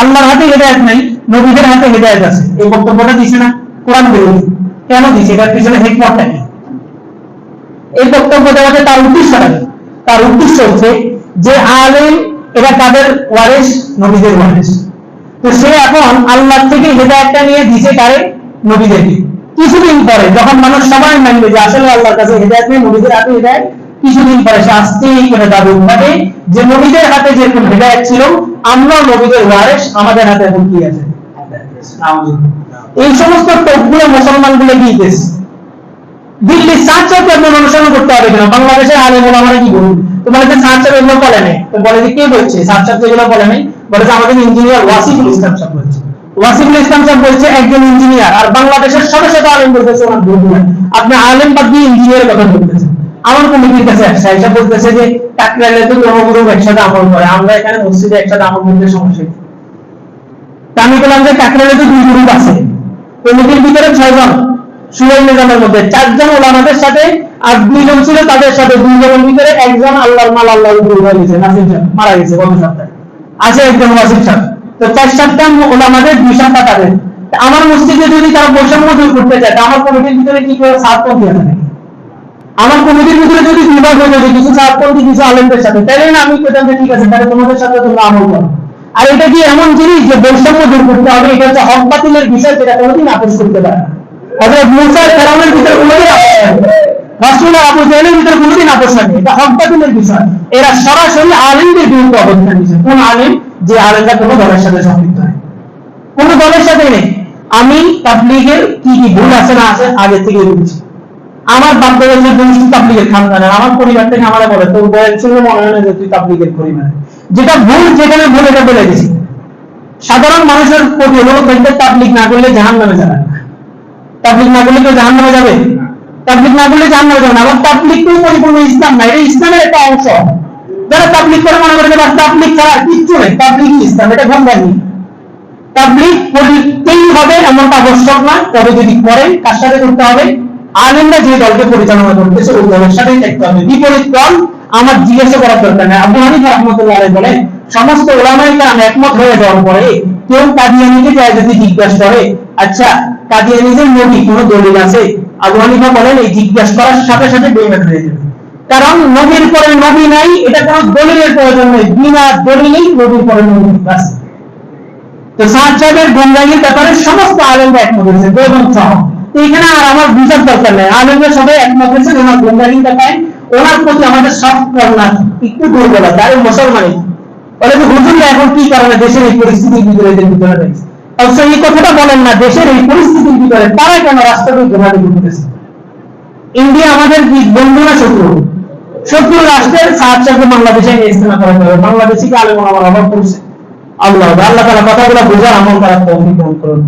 আল্লাহর হাতে হেদায়ত নাই, নবীদের হাতে হেদায়ত আছে। এই বক্তব্যটা দিছে না কোরআন বিরোধী কেন দিছে? এটার পিছনে হেকমতটা কি এই বক্তব্য দেওয়াতে তার উদ্দেশ্যটা কি? তার উদ্দেশ্য হচ্ছে যে আলেম এটা তাদের ওয়ারিস নবীদের ওয়ারিস তো সে এখন আল্লাহ থেকে হেদায়তটা নিয়ে দিছে কারে? নবীদেরকে। কিছুদিন পরে যখন মানুষ সবাই মানবে যে আসলে আল্লাহর কাছে হেদায়ত নেই, নবীদের হাতে হেদায়ত, কিছুদিন পরে সে আস্তেই করে দাবি উঠাবে যে নবীদের হাতে যেরকম হেদায়ত ছিল আমরা নবীদের ওয়ারিস আমাদের হাতে এখন কি আছে? এই সমস্ত টোপগুলো মুসলমানগুলো দিয়েছে। দিল্লির চাপ আপনার অনুসরণ করতে হবে কিনা? বাংলাদেশের আলেম আমরা কি বলুন? তোমার যে এগুলো বলে নেই। তো বলে যে কে বলছে? চাপ যেগুলো বলে নেই। বলে যে আমাদের ইঞ্জিনিয়ার ওয়াসিফুল ইসলাম সাহেব বলছে। ওয়াসিফুল ইসলাম সাহেব বলছে একজন ইঞ্জিনিয়ার। আর বাংলাদেশের শত শত আলেম বলতেছে ওনার। আপনি আলেম বাদ দিয়ে ইঞ্জিনিয়ারের কথা বলতেছেন। আমার কমিটির কাছে আসছে এসে বলতেছে যে টাকরাইলে তো জনগণ একসাথে আমল করে, আমরা এখানে মসজিদে একসাথে আমল করতে সমস্যা? তা আমি বললাম যে কাকরাইলে তো দুই গ্রুপ আছে। কমিটির ভিতরে ছয়জন সুরাই নিজামের মধ্যে। চারজন ওলামাদের সাথে, আর দুইজন ছিল তাদের সাথে। দুইজনের ভিতরে একজন আল্লাহর মাল আল্লাহর উপর হয়ে গেছে সাহেব, মারা গেছে গত সপ্তাহে। আছে একজন ওয়াসিফ সাহেব। তো চার সাতটা ওলামাদের দুই সাতটা তাদের আমার মসজিদে যদি তারা বৈষম্য দূর করতে চায় আমার কমিটির ভিতরে কি করে সাতপন্থী আছে নাকি আমার কমিটির ভিতরে যদি বিভাগ হয়ে যাবে কিছু সাতপন্থী কিছু আলেমদের সাথে, তাহলে না, আমি পেতাম যে ঠিক আছে, তাহলে তোমাদের সাথে তোমরা আমল করো আর এটা কি এমন জিনিস যে বৈষম্য দূর করতে হবে? এটা হচ্ছে হক বাতিলের বিষয়, যেটা কোনোদিন আপোষ করতে পারে না। অতএব মুসা ফেরাউনের ভিতরে কোনোদিন আপোষ হয়। রাসূল আবু জাহেলের ভিতরে কোনোদিন আপোষ হয়নি এটা হক বাতিলের বিষয়। এরা সরাসরি আলেমদের বিরুদ্ধে অবস্থান নিয়েছে কোন আলেম, যে আলেমরা কোনো দলের সাথে সম্পৃক্ত হয় কোন দলের সাথে নেই। আমি তাবলিগের কি কি ভুল আছে না আছে, আগে থেকে বুঝছি আমার বাপ দাদা যে দুই তাবলিগের খানদানের আমার পরিবার থেকে আমারে বলে, তোর বয়স ছিল মনে হয় না যে তুই তাবলিগের পরিবার। যেটা ভুল, যেখানে ভুল, এটা বলে দিছি। সাধারণ মানুষের প্রতি হলো দেখবে তাবলিগ না করলে জাহান নামে যাবে তাবলিগ না করলে কেউ জাহান নামে যাবে? তাবলিগ না করলে জাহান নামে যাবে না। আবার তাবলিগ তো পরিপূর্ণ ইসলাম না, এটা ইসলামের একটা অংশ। যারা তাবলিগ করে মনে করে বাস তাবলিগ ছাড়া কিচ্ছু নেই তাবলিগ ইসলাম, এটা ভঙ্গানি তাবলিগ করতেই হবে এমনটা আবশ্যক না, তবে যদি করেন, কার সাথে করতে হবে? আলেমরা যে দলকে পরিচালনা করতেছে ওই দলের সাথেই থাকতে হবে বিপরীত দল আমার জিজ্ঞাসা করার দরকার নেই। আবু হানিফা রহমতুল্লাহ বলেন, সমস্ত ওলামাই কাম একমত হয়ে যাওয়ার পরে কেউ কাদিয়ানিকে যায় যদি জিজ্ঞাসা করে আচ্ছা কাদিয়ানিদের নবী কোন দলিল আছে? আবু হানিফা বলেন, এই জিজ্ঞাসা করার সাথে সাথে বেইমান হয়ে যাবে। কারণ নবীর পরে নবী নাই, এটা কোনো দলিলের প্রয়োজন নেই। বিনা দলিলেই নবীর পরে নবী আছে। তো সাদ সাহেবের ব্যাপারে সমস্ত আলেমরা একমত হয়েছে। দেবন সহ তো এখানে আর আমার বুঝার দরকার নেই। আলেমরা সবাই একমত ওনার ওনার প্রতি আমাদের সব একটু আরে বলে যে এখন কি কারণে দেশের এই পরিস্থিতির ভিতরে এদের ভিতরে রয়েছে। অবশ্য এই কথাটা বলেন না, দেশের এই পরিস্থিতির ভিতরে তারা কেন রাষ্ট্রকে ইন্ডিয়া আমাদের বন্ধু না শত্রু? শত্রু রাষ্ট্রের সাহায্য বাংলাদেশে ইস্তেমা করাতে হবে বাংলাদেশিকে আলেম আমার অভাব করছে আল্লাহ আল্লাহ তারা কথাগুলো বোঝার আমল তারা করুন।